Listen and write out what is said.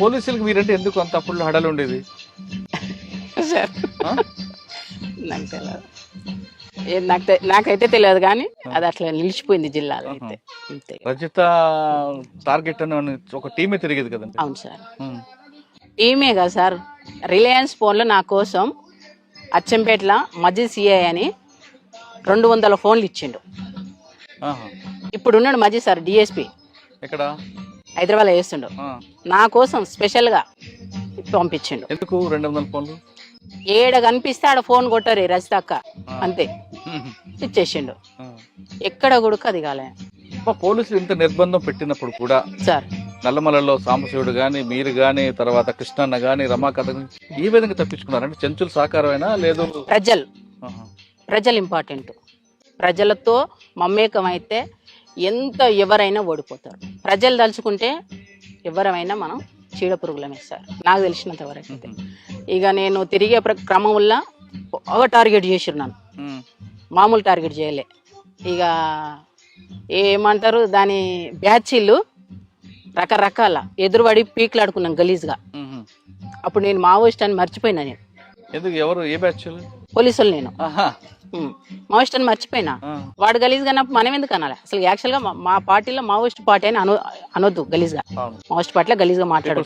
పోలీసులకు మీరంటే ఎందుకు అంత అప్పుడు హడలు ఉండేది? సార్? నాకు తెలియదు ఏ నాకు తె- నాకైతే తెలియదు కానీ అది అట్లా నిలిచిపోయింది జిల్లాలో అయితే. అంతే రజిత టార్గెట్ అని ఒక టీమే తిరిగేది కదండి? అవును సార్. ఉమ్. టీమే కదా సార్. రిలయన్స్ ఫోన్లో నా కోసం అచ్చంపేటలో మజిద్ సిఐ అని రెండు వందల ఫోన్లు ఇచ్చిండు. ఆహా. ఇప్పుడు ఉన్నాడు మజిద్ సార్ డిఎస్పి. ఎక్కడ? హైదరాబాద్లో వేస్తుండు. ఆ. నా కోసం స్పెషల్గా పంపించిండు. ఎందుకు రెండు వందల ఫోన్లు? ఏడ కనిపిస్తే ఆడ ఫోన్ కొట్టరు రజితక్క అంతే. ఉమ్. ఇచ్చేసిండు. ఎక్కడ కూడా అది కాలే. పోలీసులు ఇంత నిర్బంధం పెట్టినప్పుడు కూడా సార్. నల్లమలలో సాంబశివుడు గాని మీరు గాని తర్వాత కృష్ణన్న గాని రమాకథ ఈ విధంగా తప్పించుకున్నారంటే చెంచుల సహకారమైనా లేదు? ప్రజలు. ప్రజలు ఇంపార్టెంట్. ప్రజలతో మమేకం అయితే ఎంత ఎవరైనా ఓడిపోతారు. ప్రజలు తలుచుకుంటే ఎవరైనా మనం చీడ పురుగులమే సార్ నాకు తెలిసినంత వరకు అయితే. ఇక నేను తిరిగే ప్ర- క్రమంలో బాగా టార్గెట్ చేసిరున్నాను ఉమ్. మామూలు టార్గెట్ చేయలే. ఇక ఏమంటారు దాని బ్యాచీలు రకరకాల ఎదురుపడి పీకులాడుకున్నాం గలీజ్గా. అప్పుడు నేను మావోయిస్ట్ అని మర్చిపోయినా నేను. ఎందుకు? ఎవరు? ఏ బ్యాచ్ పోలీసులు నేను. మావోయిస్ట్ అని మర్చిపోయినా. వాడు గలీజ్గా అన్నప్పుడు మనం ఎందుకు అనాలి? అసలు యాక్చువల్గా మా- మా పార్టీలో మావోయిస్ట్ పార్టీ అని అను అనొద్దు గలీజ్గా. అవును. మావోయిస్ట్ పార్టీలో గలీజ్గా మాట్లాడు